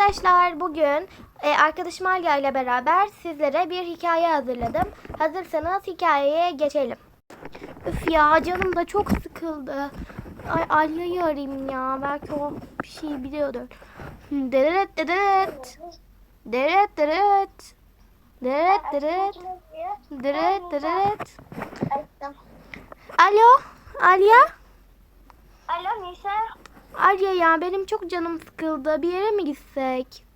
Arkadaşlar bugün e, arkadaşım Alya ile beraber sizlere bir hikaye hazırladım. Hazırsanız hikayeye geçelim. Üf ya canım da çok sıkıldı. Ay Alya'yı arayayım ya. Belki o bir şey biliyordur. Deret deret. Deret deret. Deret deret. Deret deret. Alo Alya. Alo Nisa. Alya ya benim çok canım sıkıldı. Bir yere mi gitsek?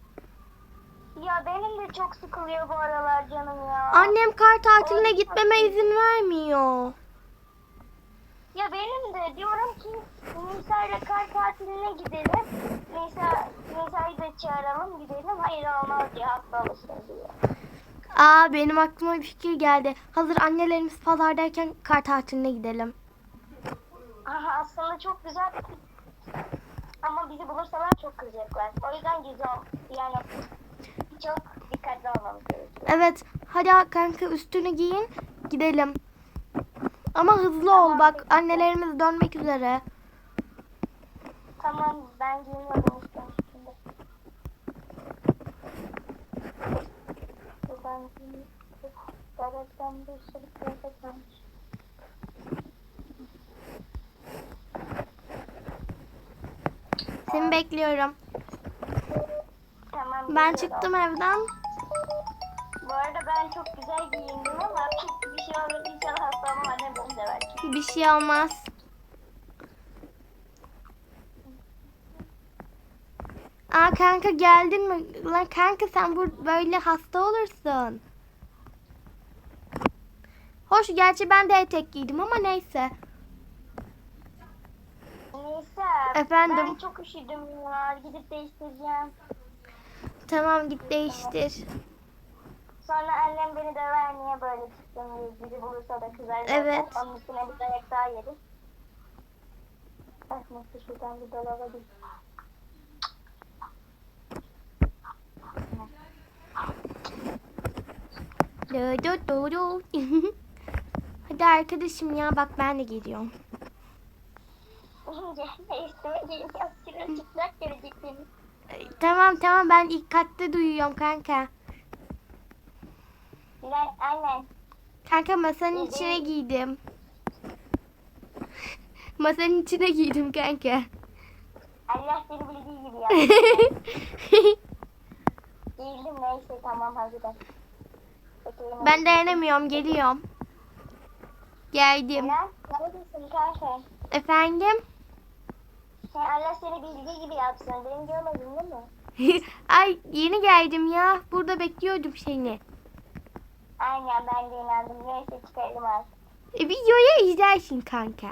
Ya benim de çok sıkılıyor bu aralar canım ya. Annem kar tatiline gitmeme izin vermiyor. Ya benim de diyorum ki Nisa ile kar tatiline gidelim. Nisa, Nisa'yı da çağıralım gidelim. Hayır olmaz ya hasta diyor. Aa benim aklıma bir fikir geldi. Hazır annelerimiz pazardayken kar tatiline gidelim. Aha, aslında çok güzel bir fikir. Ama bizi bulursalar çok kızacaklar. O yüzden güzel. Yani çok dikkatli olmamız gerekiyor. Evet hadi kanka üstünü giyin gidelim. Ama hızlı ol bak annelerimiz dönmek üzere. Tamam ben giyinmedim işte şimdi. Ben giyinmedim. Garajdan bir sürü kıyafet Seni bekliyorum. Tamam. Ben geliyorum. çıktım evden. Bu arada ben çok güzel giyindim ama bir şey olur inşallah hasta olmam annem beni sever. Bir şey olmaz. Aa kanka geldin mi? Lan kanka sen bu böyle hasta olursun. Hoş gerçi ben de etek giydim ama neyse. Neyse. Efendim? Ben çok üşüdüm ya. Gidip değiştireceğim. Tamam git değiştir. Sonra annem beni döver niye böyle çıktın diye. Bizi bulursa da kızar. Evet. Onun üstüne bir dayak daha yeriz. Bak nasıl şuradan bir dolaba du. Hadi arkadaşım ya bak ben de geliyorum. Üstüme gelin yaptırın. Çıplak göreceksiniz. Tamam tamam ben ilk katta duyuyorum kanka. Lan annen. Kanka masanın içine giydim. masanın içine giydim kanka. Allah seni bildiği gibi ya. Giyildim neyse tamam hadi de. Ben dayanamıyorum geliyorum. Geldim. Efendim? Sen Allah seni bildiği gibi yapsın. Beni görmedin değil mi? Ay yeni geldim ya. Burada bekliyordum seni. Aynen ben de inandım. Neyse çıkardım artık. E, videoyu izlersin kanka.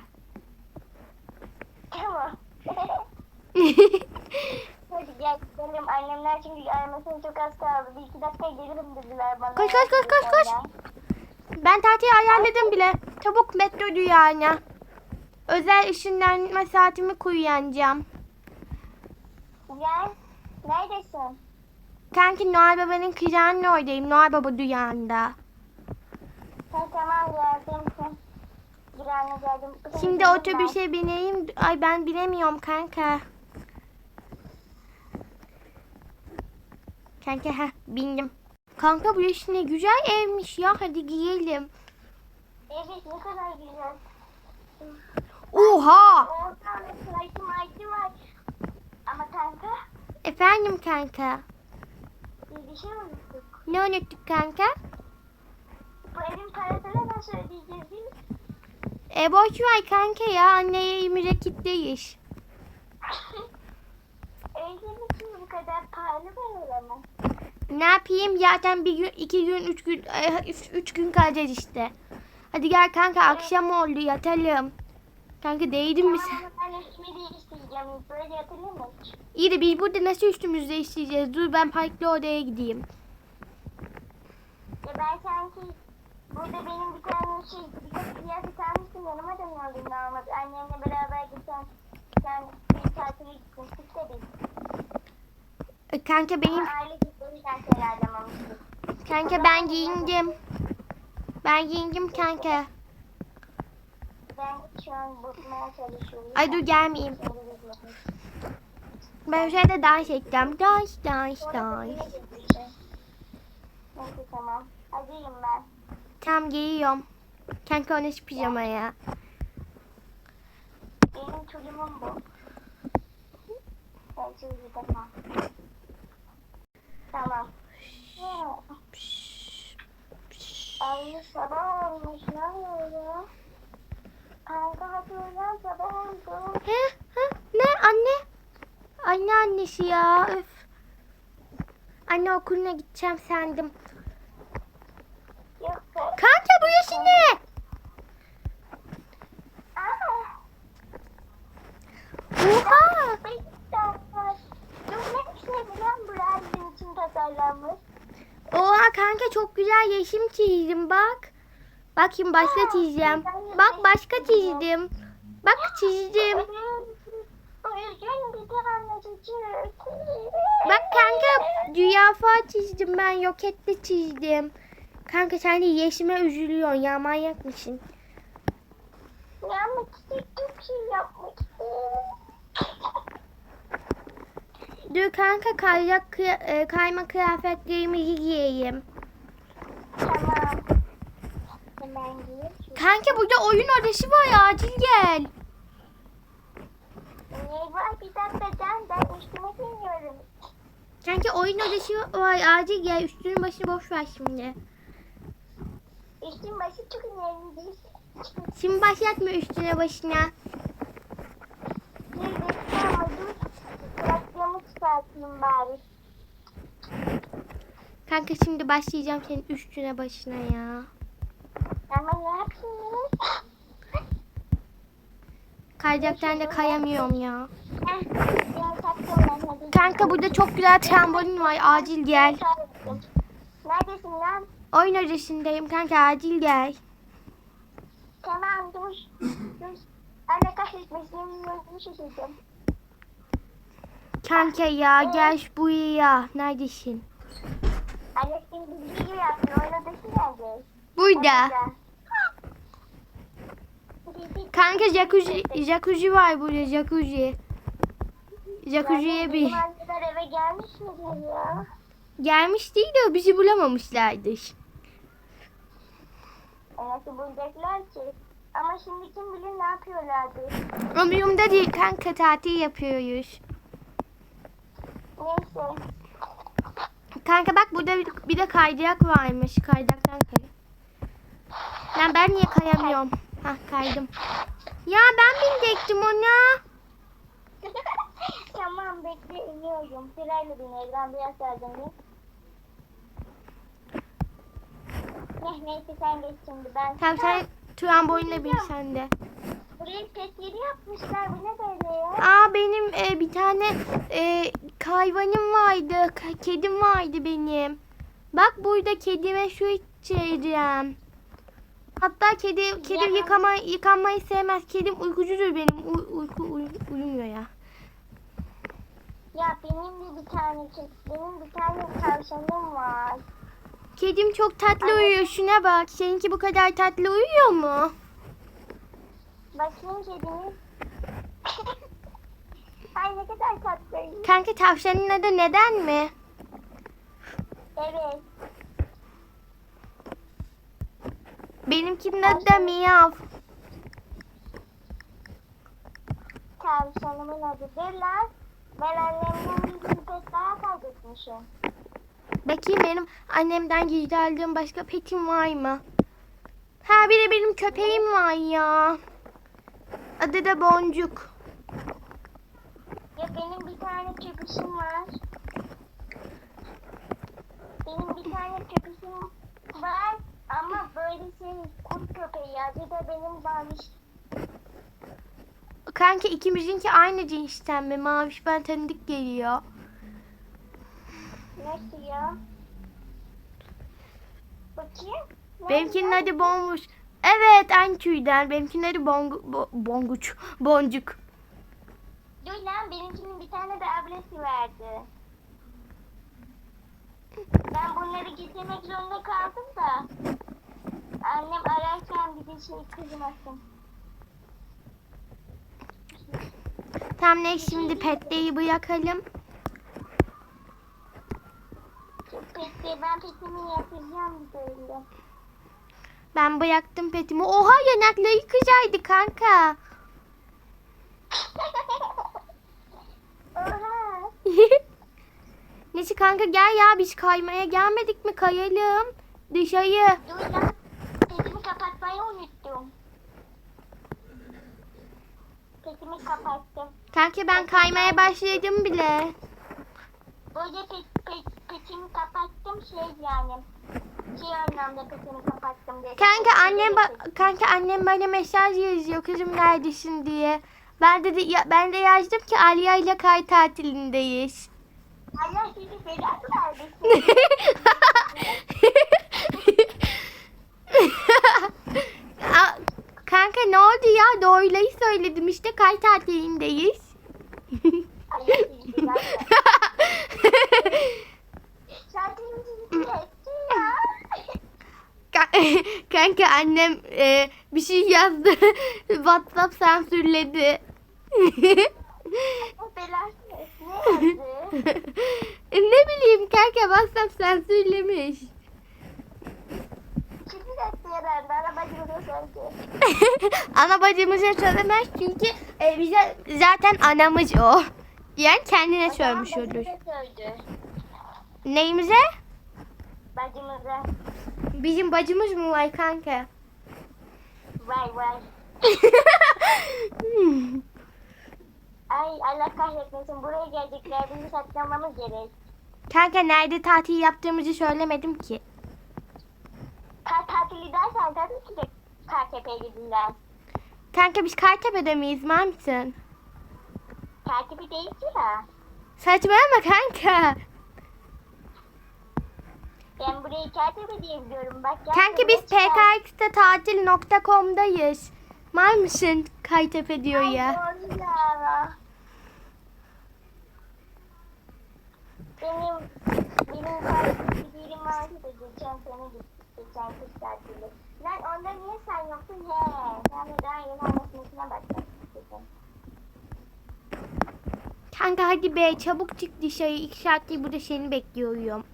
Tamam. Hadi gel gidelim. Annemler çünkü gelmesine çok az kaldı. Bir iki dakika gelirim dediler bana. Koş, koş, koş, koş, koş. Ben tatili ayarladım bile. Çabuk metro duyağına. Özel ışınlanma saatimi kullanacağım. Gel. Neredesin? Kanki Noel Baba'nın kırağının oradayım. Noel Baba duyağında. Ha, tamam geldim. Anne geldim. Şimdi otobüse bineyim. Ay ben binemiyorum kanka. Kanka ha bindim. Kanka bu yaş ne güzel evmiş ya. Hadi giyelim. Evet ne kadar güzel. Oha! Var. Ama kanka Efendim kanka. bir şey unuttuk. Ne unuttuk kanka? Bu evin parasını nasıl ödeyeceğiz değil mi? E boş ver kanka ya. Anneye mürekkitteyiz. Evlilik için bu kadar pahalı böyle mi? Ne yapayım? Zaten bir gün, iki gün, üç gün, ay, üç, üç gün kalacağız işte. Hadi gel kanka akşam oldu yatalım. Kanka değdin mi sen? Tamam ben üstümü değiştireceğim. Böyle yatılır mı hiç? İyi de biz burada nasıl üstümüzde isteyeceğiz? Dur ben farklı odaya gideyim. Ya ben sanki burada benim bir tane şey, birkaç kıyafet almıştım yanıma da mı aldın almadı? Annemle beraber geçen sen bir tatile gitmiştik de biz. E, Kanka benim, Ama aile gittiğimizden kanka ben giyindim. Ben giyindim kanka. Ben şu an bakmaya çalışıyorum. Ay dur gelmeyeyim. Ben şöyle dans edeceğim. Dans, dans, dans. Neyse tamam. Hazırım ben. Tam giyiyorum. Kanka onu pijamaya. Benim çocuğum bu. Ben çocuğu defa. Tamam. Ay sabah olmuş ne oluyor? He? Ha? Ne anne? Anne annesi ya. Öf. Anne okuluna gideceğim sandım. Kanka bu yaşı ne? Oha. Oha kanka çok güzel yeşim çizdim bak. Bakayım başka çizeceğim. Bak başka çizdim. Bak çizdim. Bak kanka zürafa çizdim ben roketli çizdim. Kanka sen de yeşime üzülüyorsun ya manyak mısın? Yapmak. Dur kanka kayacak kıya- e, kayma kıyafetlerimizi giyeyim. Tamam. Kanka burada oyun odası var acil gel. Var bir dakika can ben üstüme giymiyorum. Kanka oyun odası var acil gel üstünü başını boş ver şimdi. Üstüm başı çok önemli değil. Şimdi başlatma üstüne başına. Bir dakika ama dur. Kulaklığımı çıkartayım bari. Kanka şimdi başlayacağım senin üstüne başına ya. Ama ne yapayım? Kayacaktan da kayamıyorum ya. Hadi. Kanka burada çok güzel trambolin var acil gel. Neredesin lan? Oyun odasındayım kanka acil gel. Tamam dur. Dur. Anne yolunu şaşırdım. Kanka ya gel buraya. Neredesin? Anne şimdi video yaptın. Oynadaki nerede? Burada. Kanka jacuzzi, jacuzzi var burada jacuzzi. Jacuzziye bir anneler eve gelmiş midir ya? gelmiş değil de bizi bulamamışlardır. E nasıl bulacaklar ki? Ama şimdi kim bilir ne yapıyorlardır. Umurumda değil kanka tatil yapıyoruz. Neyse. Kanka bak burada bir, bir de kaydırak varmış. Kaydıraktan kay. Lan ben niye kayamıyorum? Hah kaydım. Ya ben binecektim ona. tamam bekle iniyorum. Sırayla bin Evren biraz yardım Neh neyse sen geç şimdi ben. Tamam sen trambolinle bin sen de. Buraya pet yeri yapmışlar. Bu ne böyle ya? Aa benim e, bir tane e, hayvanım vardı. Kedim vardı benim. Bak burada kedime su içeceğim. Hatta kedi kedi yıkama, yıkanmayı sevmez. Kedim uykucudur benim. Uy, uyku uy- uyumuyor ya. Ya benim de bir tane kedi, benim bir tane tavşanım var. Kedim çok tatlı uyuyor. Şuna bak. Seninki bu kadar tatlı uyuyor mu? Bakayım kedimi. Ay ne kadar tatlı. Kanka tavşanın adı neden mi? Evet. Benimkinin adı da Miyav. Tavşanımın adıdır lan. Ben annemden bir pet daha kaybetmişim. Bakayım benim annemden gizli aldığım başka petim var mı? Ha bir de benim köpeğim var ya. Adı da Boncuk. Ya benim bir tane köpüşüm var. Benim bir tane köpüşüm var. Ama böyle şey kurt köpeği. Adı da benim varmış. Kanka ikimizinki aynı cinsten mi? Maviş ben tanıdık geliyor. Nasıl ya? Bakayım. Benimkinin adı Bonmuş. Evet aynı tüyden. Benimkinin adı Bongu, bo, Bonguç. Boncuk. Dur lan benimkinin bir tane de ablası vardı. Ben bunları getirmek zorunda kaldım da. Annem ararken bir de şey kızmasın. Tamam ne şimdi petleri bırakalım. Peki ben petimi yapacağım böyle. Ben bıraktım petimi. Oha yanakları kızardı kanka. Oha. Neyse kanka gel ya biz kaymaya gelmedik mi? Kayalım. Dışarı. Dur lan. Petimi kapatmayı unuttum. Petimi kapattım. Kanka ben kaymaya başladım bile. Böyle pet, petimi kapattım şey yani. Şey anlamda petimi kapattım diye. Kanka annem kanka annem bana mesaj yazıyor kızım neredesin diye. Ben de, de ya, ben de yazdım ki Aliya ile kay tatilindeyiz. Allah sizi belanı vermesin. Kanka ne oldu ya? Doğruları söyledim işte kay tatilindeyiz. Kanka annem e, bir şey yazdı. WhatsApp sansürledi. Yazdı? ne bileyim kanka WhatsApp sansürlemiş. Ana bacımıza söylemez çünkü e, bize zaten anamız o. Yani kendine söylemiş olur. Bacımıza söyledi. Neyimize? Bacımıza. Bizim bacımız mı var kanka? Vay vay. Ay Allah kahretmesin. Buraya gelecekler. Bizi saklamamız gerek. kanka nerede tatil yaptığımızı söylemedim ki. Tatili dersen tabii ki de Kartepe'ye gidiler. Kanka biz Kartepe'de miyiz var mısın? Kartepe değil ki ya. Saçmalama kanka. Ben burayı Kartepe diye biliyorum. Bak. Kanka biz pkx'te tatil.com'dayız. Var mısın Kartepe diyor Ay, ya. doğru ya. Benim benim bir yerim vardı da geçen sene gittik. Geçen kış tatili. Lan onda niye sen yoktun he? Ben de daha yeni başlamıştım. Kanka hadi be çabuk çık dışarı. İki saattir burada seni bekliyorum.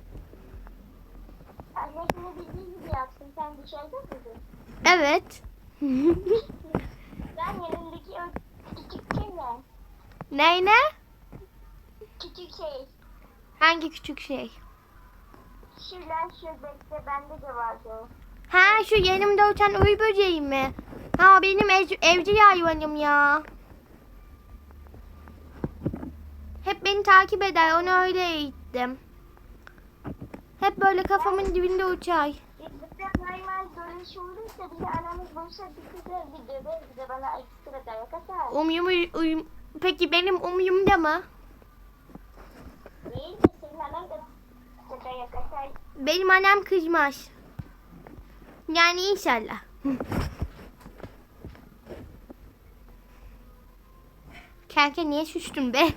Annesini bildiği gibi yapsın. Sen dışarıda mıydın? Evet. Ben yanındaki o küçük şey ne? Ney ne? Küçük şey. Hangi küçük şey? Şu bekle bende de vardı. Ha şu yanımda uçan uy böceği mi? Ha benim ev, evcil hayvanım ya. Hep beni takip eder. Onu öyle eğittim. Hep böyle kafamın dibinde uçar. Bizde normal olursa bir döver bana ekstra dayak atar. Umyum uyum. Peki benim umyumda mı? Değil? Senin anan da. Benim annem kızmaz. Yani inşallah. Kanka niye şuştun be?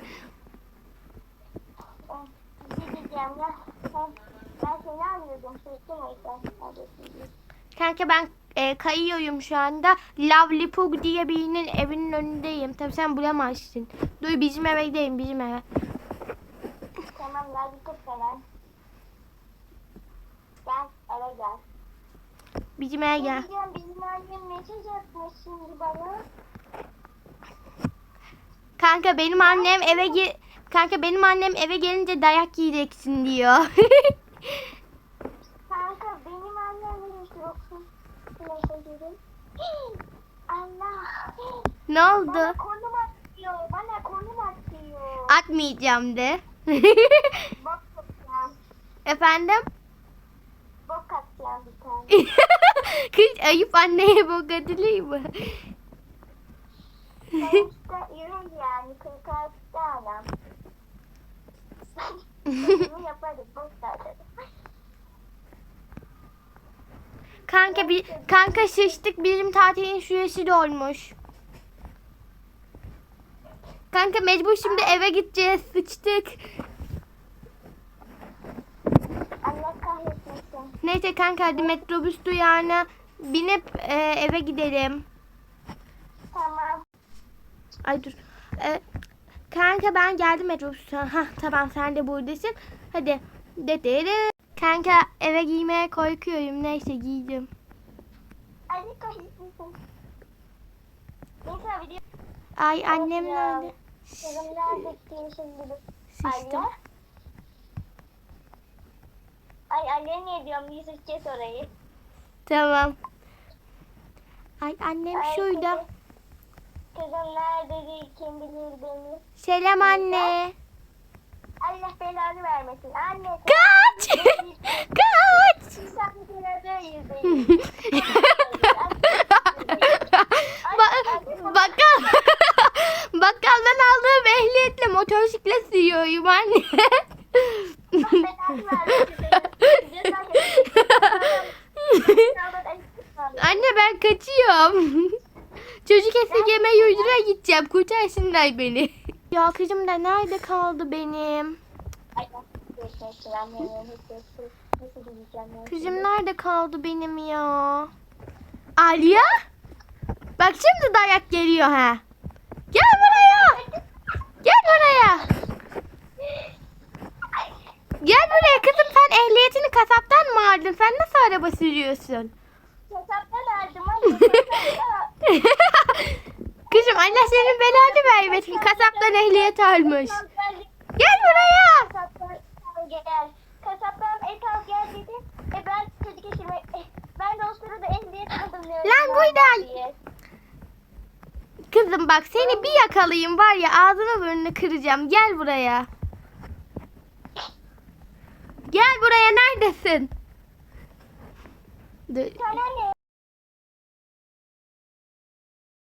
Kanka ben e, kayıyorum şu anda. Lovely Pug diye birinin evinin önündeyim. Tabii sen bulamazsın. Dur bizim eve gidelim bizim eve. Tamam bir kız falan. Gel eve gel. Bizim eve gel. diyeceğim bizim annem mesaj atmış şimdi bana. Kanka benim annem eve ge Kanka benim annem eve gelince dayak yiyeceksin diyor. Kanka benim annem ne yoksun? Allah. ne Bana oldu? konum atıyor. Bana konum atıyor. Atmayacağım de. Efendim? Bok atacağım bir tane. Kız ayıp anneye bok atılır mı? Sonuçta ürün yani. 46 adam. Bunu yaparız. Bok atarız. kanka bir kanka şiştik bizim tatilin süresi dolmuş. Kanka mecbur şimdi eve gideceğiz. Sıçtık. Allah kahretmesin. Neyse kanka hadi metrobüs duyağına binip e, eve gidelim. Tamam. Ay dur. E, Kanka ben geldim metrobüsten. Hah tamam sen de buradasın. Hadi. Dedere. Kanka eve giymeye korkuyorum. Neyse giydim. Ay annem nerede? Nerede gittiğini şimdi dur. Sıçtım. Anne. Ay anne niye diyorum Yusufçe sorayım. Tamam. Ay annem Ay, şurada. Kızım, kızım nerede diye kim bilir beni. Selam anne. Allah belanı vermesin. Anne. Kaç! Kaç! Saniye böyleyiz. ba- bakkal bakkaldan aldığım ehliyetle motosiklet sürüyorum anne. anne ben kaçıyorum. Çocuk esirgeme yurduna gideceğim. Kurtarsınlar beni. Ya kızım da nerede kaldı benim? Kızım nerede kaldı benim ya? Aliya? Bak şimdi dayak geliyor ha. Gel buraya. Gel buraya. Gel buraya kızım sen ehliyetini kasaptan mı aldın? Sen nasıl araba sürüyorsun? kızım Allah senin belanı vermesin. Kasaptan ehliyet almış. Gel buraya. Kasaptan gel. Kasaptan et al gel dedi. E ben çocuk eşime e, ben de o sırada ehliyet aldım. Lan buradan. Kızım bak seni bir yakalayayım var ya ağzını burnunu kıracağım. Gel buraya. Gel buraya neredesin? Sana ne?